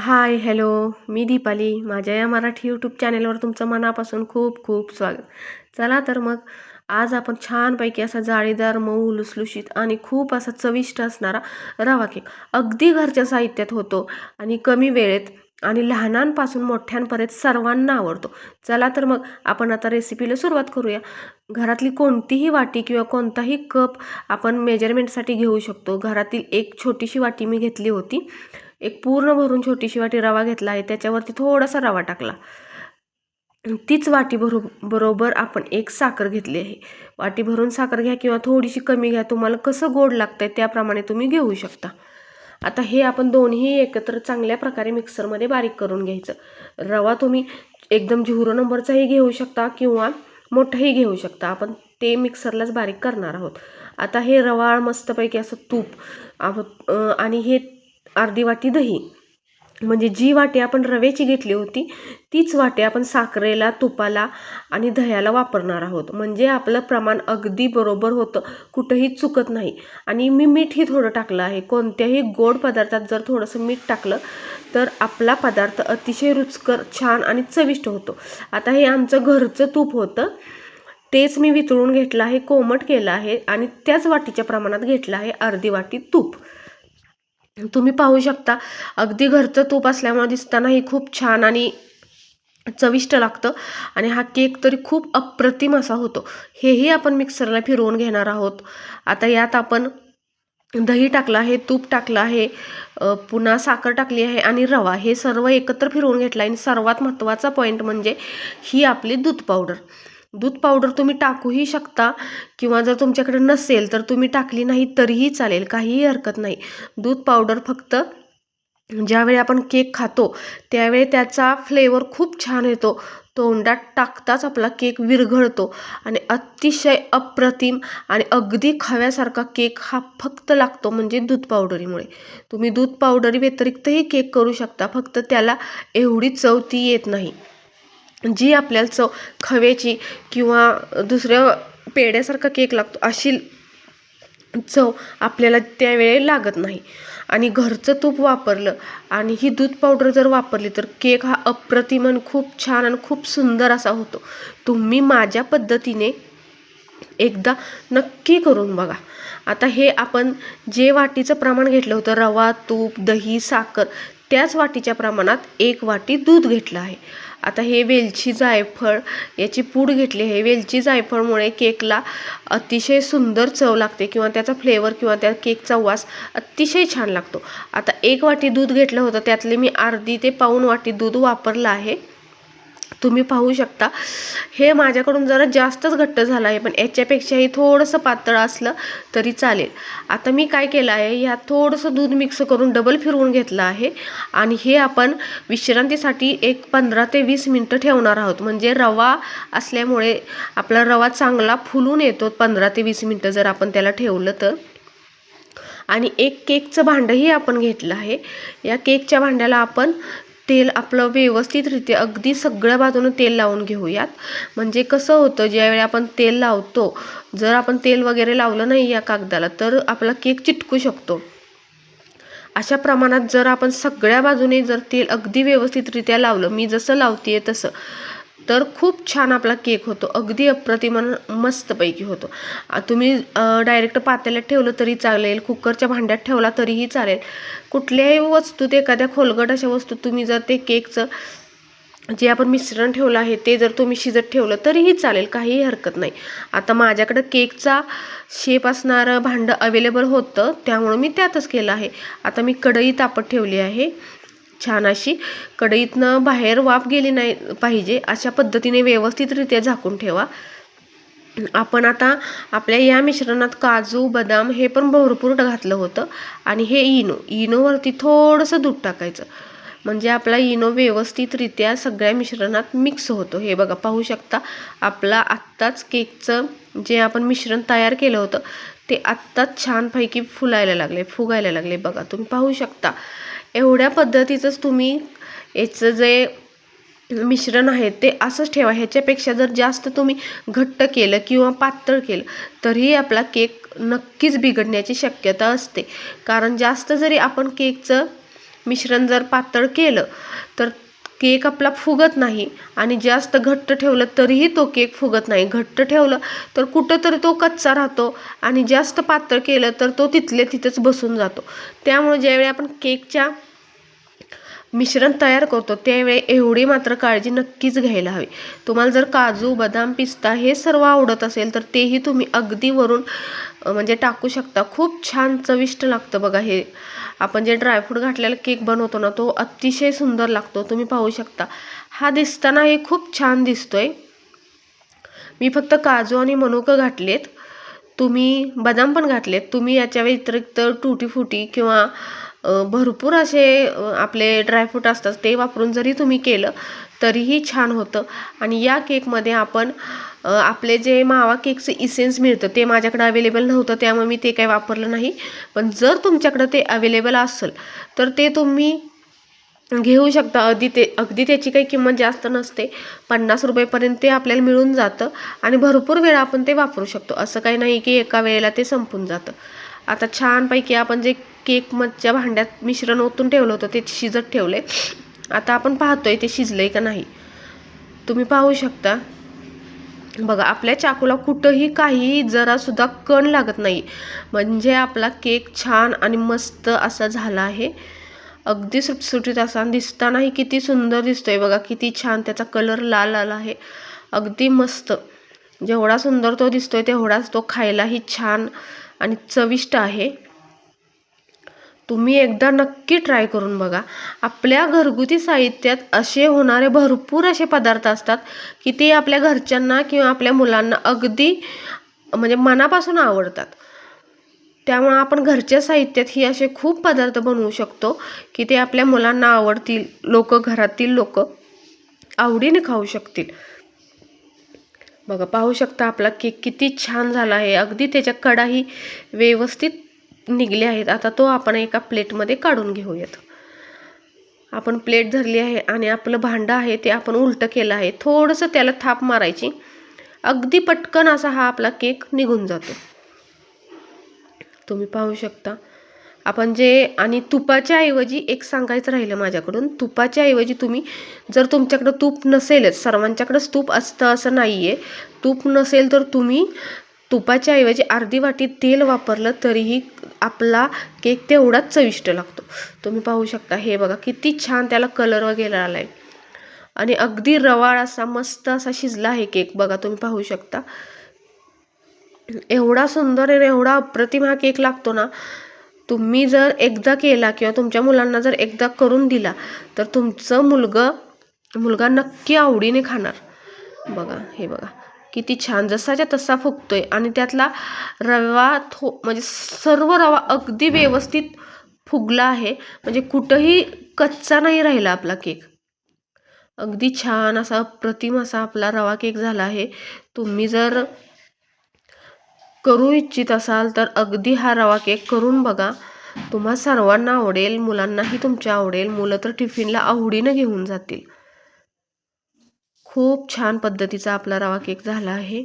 Hi hello मी दीपाली. माझ्या या Marathi YouTube चॅनेलवर तुमचं मनापासून खूप खूप स्वागत. चला तर मग आज आपण छानपैकी असा जाळीदार मऊ लुसलुशीत आणि खूप असा चविष्ट असणारा रवा केक अगदी घरच्या साहित्यात होतो आणि कमी वेळेत आणि लहानांपासून मोठ्यांपर्यंत सर्वांना आवडतो. चला तर मग आपण आता रेसिपीला सुरुवात करूया. घरातली कोणतीही वाटी किंवा कोणताही कप आपण मेजरमेंटसाठी घेऊ शकतो. घरातील एक छोटीशी वाटी मी घेतली होती. एक पूर्ण भरून छोटीशी वाटी रवा घेतला आहे त्याच्यावरती थोडासा रवा टाकला. तीच वाटी भरू बरोबर आपण एक साखर घेतली आहे. वाटी भरून साखर घ्या किंवा थोडीशी कमी घ्या तुम्हाला कसं गोड लागतं आहे त्याप्रमाणे तुम्ही घेऊ शकता. आता हे आपण दोन्ही एकत्र चांगल्या प्रकारे मिक्सरमध्ये बारीक करून घ्यायचं. रवा तुम्ही एकदम झिरो नंबरचाही घेऊ शकता किंवा मोठाही घेऊ शकता. आपण ते मिक्सरलाच बारीक करणार आहोत. आता हे रवाळ मस्तपैकी असं तूप आणि हे अर्धी वाटी दही. म्हणजे जी वाटी आपण रव्याची घेतली होती तीच वाटी आपण साखरेला तुपाला आणि दह्याला वापरणार आहोत. म्हणजे आपलं प्रमाण अगदी बरोबर होतं कुठंही चुकत नाही. आणि मी मीठही थोडं टाकलं आहे. कोणत्याही गोड पदार्थात जर थोडंसं मीठ टाकलं तर आपला पदार्थ अतिशय रुचकर छान आणि चविष्ट होतो. आता हे आमचं घरचं तूप होतं. तेच मी वितळून घेतलं आहे कोमट केलं आहे आणि त्याच वाटीच्या प्रमाणात घेतलं आहे अर्धी वाटी तूप. तुम्ही पाहू शकता. अगदी घरचं तूप असल्यामुळे दिसतानाही खूप छान आणि चविष्ट लागतं. आणि हा केक तरी खूप अप्रतिम असा होतो. हेही आपण मिक्सरला फिरवून घेणार आहोत. आता यात आपण दही टाकलं आहे तूप टाकलं आहे पुन्हा साखर टाकली आहे आणि रवा. हे सर्व एकत्र फिरवून घेतला आहे आणि सर्वात महत्त्वाचा पॉईंट म्हणजे ही आपली दूध पावडर. दूध पावडर तुम्ही टाकूही शकता किंवा जर तुमच्याकडे नसेल तर तुम्ही टाकली नाही तरीही चालेल काहीही हरकत नाही. दूध पावडर फक्त ज्यावेळी आपण केक खातो त्यावेळी त्याचा फ्लेवर खूप छान येतो. तोंडात टाकताच आपला केक विरघळतो आणि अतिशय अप्रतिम आणि अगदी खव्यासारखा केक हा फक्त लागतो म्हणजे दूध पावडरीमुळे. तुम्ही दूध पावडरी व्यतिरिक्तही केक करू शकता फक्त त्याला एवढी चव ती येत नाही. जी आपल्याला चव खव्याची किंवा दुसऱ्या पेड्यासारखा केक लागतो अशी चव आपल्याला त्यावेळी लागत नाही. आणि घरचं तूप वापरलं आणि ही दूध पावडर जर वापरली तर केक हा अप्रतिम आणि खूप छान आणि खूप सुंदर असा होतो. तुम्ही माझ्या पद्धतीने एकदा नक्की करून बघा. आता हे आपण जे वाटीचं प्रमाण घेतलं होतं रवा तूप दही साखर त्याच वाटीच्या प्रमाणात एक वाटी दूध घेतलं आहे. आता हे वेलची जायफळ याची पूड घेतली आहे. वेलची जायफळमुळे केकला अतिशय सुंदर चव लागते किंवा त्याचा फ्लेवर किंवा त्या केकचा वास अतिशय छान लागतो. आता एक वाटी दूध घेतलं होतं त्यातले मी अर्धी ते पाऊण वाटी दूध वापरलं आहे. तुम्ही पाहू शकता. हे माझ्याकडून जरा जास्तच घट्ट झालं आहे पण याच्यापेक्षाही थोडंसं पातळ असलं तरी चालेल. आता मी काय केलं आहे ह्या थोडंसं दूध मिक्स करून डबल फिरवून घेतलं आहे आणि हे आपण विश्रांतीसाठी एक पंधरा ते वीस मिनटं ठेवणार आहोत. म्हणजे रवा असल्यामुळे आपला रवा चांगला फुलून येतो पंधरा ते वीस मिनटं जर आपण त्याला ठेवलं तर. आणि एक केकचं भांडंही आपण घेतलं आहे. या केकच्या भांड्याला आपण तेल आपलं व्यवस्थितरित्या अगदी सगळ्या बाजूनं तेल लावून घेऊयात. म्हणजे कसं होतं ज्यावेळी आपण तेल लावतो जर आपण तेल वगैरे लावलं नाही या कागदाला तर आपला केक चिटकू शकतो. अशा प्रमाणात जर आपण सगळ्या बाजूने जर तेल अगदी व्यवस्थितरित्या लावलं मी जसं लावते तसं तर खूप छान आपला केक होतो. अगदी अप्रतिम मस्तपैकी होतो. तुम्ही डायरेक्ट पातेल्यात ठेवलं तरी चालेल कुकरच्या भांड्यात ठेवला तरीही चालेल. कुठल्याही वस्तूत एखाद्या खोलगट अशा वस्तू तुम्ही जर ते केकचं जे आपण मिश्रण ठेवलं आहे ते जर तुम्ही शिजत ठेवलं तरीही चालेल काहीही हरकत नाही. आता माझ्याकडं केकचा शेप असणारं भांडं अवेलेबल होतं त्यामुळं मी त्यातच केलं आहे. आता मी कढई तापत ठेवली आहे. छान अशी कढईतनं बाहेर वाफ गेली नाही पाहिजे अशा पद्धतीने व्यवस्थितरित्या झाकून ठेवा. आपण आता आपल्या या मिश्रणात काजू बदाम हे पण भरपूर घातलं होतं आणि हे इनो इनोवरती थोडंसं दूध टाकायचं. म्हणजे आपला इनो व्यवस्थितरित्या सगळ्या मिश्रणात मिक्स होतो. हे बघा पाहू शकता आपला आत्ताच केकचं जे आपण मिश्रण तयार केलं होतं ते आत्ताच छानपैकी फुलायला लागले फुगायला लागले. बघा तुम्ही पाहू शकता. एवढ्या पद्धतीचंच तुम्ही याचं जे मिश्रण आहे ते असंच ठेवा. ह्याच्यापेक्षा जर जास्त तुम्ही घट्ट केलं किंवा पातळ केलं तरीही आपला केक नक्कीच बिघडण्याची शक्यता असते. कारण जास्त जरी आपण केकचं मिश्रण जर पातळ केलं तर केक आपला फुगत नाही. आणि जास्त घट्ट ठेवलं तरीही तो केक फुगत नाही. घट्ट ठेवलं तर कुठंतरी तो कच्चा राहतो आणि जास्त पातळ केलं तर तो तिथले तिथंच बसून जातो. त्यामुळे ज्यावेळी आपण केकच्या मिश्रण तयार करतो त्यावेळी एवढी मात्र काळजी नक्कीच घ्यायला हवी. तुम्हाला जर काजू बदाम पिस्ता हे सर्व आवडत असेल तर तेही तुम्ही अगदी वरून म्हणजे टाकू शकता. खूप छान चविष्ट लागतं बघा हे. आपण जे ड्रायफ्रूट घातलेला केक बनवतो ना तो अतिशय सुंदर लागतो. तुम्ही पाहू शकता. हा दिसताना हे खूप छान दिसतोय. मी फक्त काजू आणि मनुकं घातलेत. तुम्ही बदाम पण घातलेत. तुम्ही याच्या व्यतिरिक्त टुटी फुटी किंवा भरपूर असे आपले ड्रायफ्रूट असतात ते वापरून जरी तुम्ही केलं तरीही छान होतं. आणि या केकमध्ये आपण आपले जे मावा केकचं इसेन्स मिळतं ते माझ्याकडे अवेलेबल नव्हतं त्यामुळे मी ते काही वापरलं नाही. पण जर तुमच्याकडं ते अवेलेबल असेल तर ते तुम्ही घेऊ शकता. अगदी ते अगदी त्याची काही किंमत जास्त नसते. पन्नास रुपयेपर्यंत ते आपल्याला मिळून जातं आणि भरपूर वेळा आपण ते वापरू शकतो. असं काही नाही की एका वेळेला ते संपून जातं. आता छानपैकी आपण जे केकमधच्या भांड्यात मिश्रण ओतून ठेवलं होतं ते शिजत ठेवले. आता आपण पाहतोय ते शिजलंय का नाही. तुम्ही पाहू शकता. बघा आपल्या चाकूला कुठंही काहीही जरासुद्धा कण लागत नाही. म्हणजे आपला केक छान आणि मस्त असा झाला आहे. अगदी सुटसुटीत असा दिसतानाही किती सुंदर दिसतोय. बघा किती छान त्याचा कलर लाल आला आहे. अगदी मस्त. जेवढा सुंदर तो दिसतोय तेवढाच तो खायलाही छान आणि चविष्ट आहे. तुम्ही एकदा नक्की ट्राय करून बघा. आपल्या घरगुती साहित्यात असे होणारे भरपूर असे पदार्थ असतात की ते आपल्या घरच्यांना किंवा आपल्या मुलांना अगदी म्हणजे मनापासून आवडतात. त्यामुळं आपण घरच्या साहित्यात ही असे खूप पदार्थ बनवू शकतो की ते आपल्या मुलांना आवडतील लोक घरातील लोक आवडीने खाऊ शकतील. बघा पाहू शकता आपला केक किती छान झाला आहे. अगदी त्याच्या कडाही व्यवस्थित निघले आहेत. आता तो आपण एका प्लेटमध्ये काढून घेऊयात. आपण प्लेट धरली आहे आणि आपलं भांडं आहे ते आपण उलटं केलं आहे. थोडंसं त्याला थाप मारायची. अगदी पटकन असा हा आपला केक निघून जातो. तुम्ही पाहू शकता. आपण जे आणि तुपाच्या ऐवजी एक सांगायचं राहिलं माझ्याकडून. तुपाच्या ऐवजी तुम्ही जर तुमच्याकडं तूप नसेलच सर्वांच्याकडंच तूप असतं असं नाही आहे तूप नसेल तर तुम्ही तुपाच्या ऐवजी अर्धी वाटी तेल वापरलं तरीही आपला केक तेवढाच चविष्ट लागतो. तुम्ही पाहू शकता हे बघा किती छान त्याला कलर वगैरे आला आहे आणि अगदी रवाळ असा मस्त असा शिजला आहे केक. बघा तुम्ही पाहू शकता. एवढा सुंदर आणि एवढा अप्रतिम हा केक लागतो ना तुम्ही जर एकदा केला किंवा तुमच्या मुलांना जर एकदा करून दिला तर तुमचं मुलगं मुलगा नक्की आवडीने खाणार. बघा हे बघा. किती छान जसाच्या तसा फुगतोय. आणि त्यातला रवा थो म्हणजे सर्व रवा अगदी व्यवस्थित फुगला आहे. म्हणजे कुठंही कच्चा नाही राहिला आपला केक. अगदी छान असा अप्रतिम असा आपला रवा केक झाला आहे. तुम्ही जर करू इच्छित असाल तर अगदी हा रवा केक करून बघा. तुम्हा सर्वांना आवडेल मुलांनाही तुमच्या आवडेल. मुलं तर टिफिनला आवडीनं घेऊन जातील. खूप छान पद्धतीचा आपला रवा केक झाला आहे.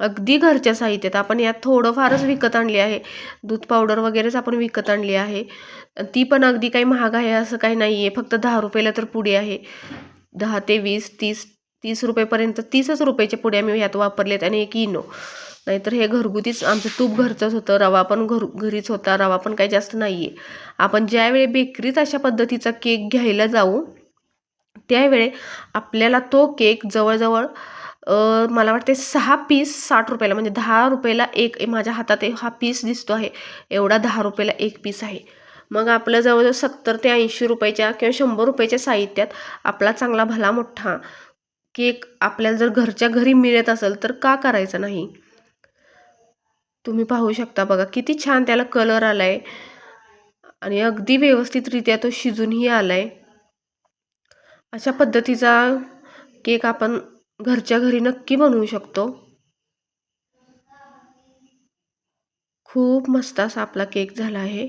अगदी घरच्या साहित्यात आपण यात थोडंफारच विकत आणली आहे. दूध पावडर वगैरेच आपण विकत आणली आहे. ती पण अगदी काही महाग आहे असं काही नाही आहे फक्त दहा रुपयाला तर पुडी आहे. दहा ते वीस तीस तीस रुपयेपर्यंत तीसच रुपयाचे पुढे आम्ही ह्यात वापरलेत आणि एक इनो. नाहीतर हे घरगुतीच आमचं तूप घरचंच होतं. रवा पण घर घरीच होता. रवा पण काही जास्त नाही आहे आपण ज्यावेळी बेकरीत अशा पद्धतीचा केक घ्यायला जाऊ त्यावेळे आपल्याला तो केक जवळजवळ मला वाटते सहा पीस साठ रुपयाला म्हणजे दहा रुपयाला एक माझ्या हातात हा पीस दिसतो आहे. एवढा दहा रुपयाला एक पीस आहे. मग आपलं जवळजवळ सत्तर ते ऐंशी रुपयाच्या किंवा शंभर रुपयाच्या साहित्यात आपला चांगला भला मोठा केक आपल्याला जर घरच्या घरी मिळत असेल तर का करायचं नाही? तुम्ही पाहू शकता बघा किती छान त्याला कलर आलाय. आणि अगदी व्यवस्थितरित्या तो शिजूनही आला आहे अशा पद्धतीचा केक आपण घरच्या घरी नक्की बनवू शकतो. खूप मस्त असा आपला केक झाला आहे.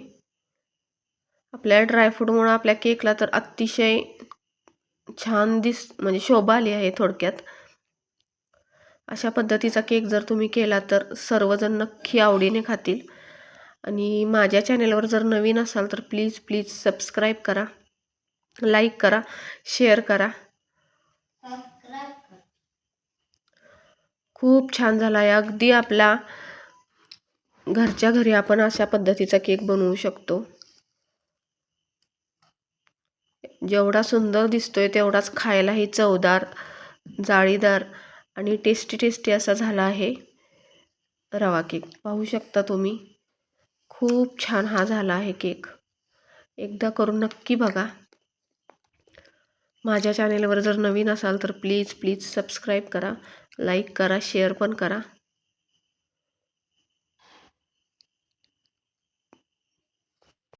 आपल्या ड्रायफ्रूटमुळं आपल्या केकला तर अतिशय छान दिस म्हणजे शोभा आली आहे थोडक्यात. अशा पद्धतीचा केक जर तुम्ही केला तर सर्वजण नक्की आवडीने खातील. आणि माझ्या चॅनेलवर जर नवीन असाल तर प्लीज प्लीज सबस्क्राईब करा. लाईक करा शेअर करा. खूप छान झाला आहे अगदी आपला घरच्या घरी आपण अशा पद्धतीचा केक बनवू शकतो. जेवढा सुंदर दिसतोय तेवढाच खायलाही चवदार जाळीदार आणि टेस्टी टेस्टी असा झाला आहे रवा केक. पाहू शकता तुम्ही खूप छान हा झाला आहे केक. एकदा करून नक्की बघा. माझ्या चॅनेलवर जर नवीन असाल तर प्लीज प्लीज सबस्क्राईब करा लाईक करा शेअर पण करा.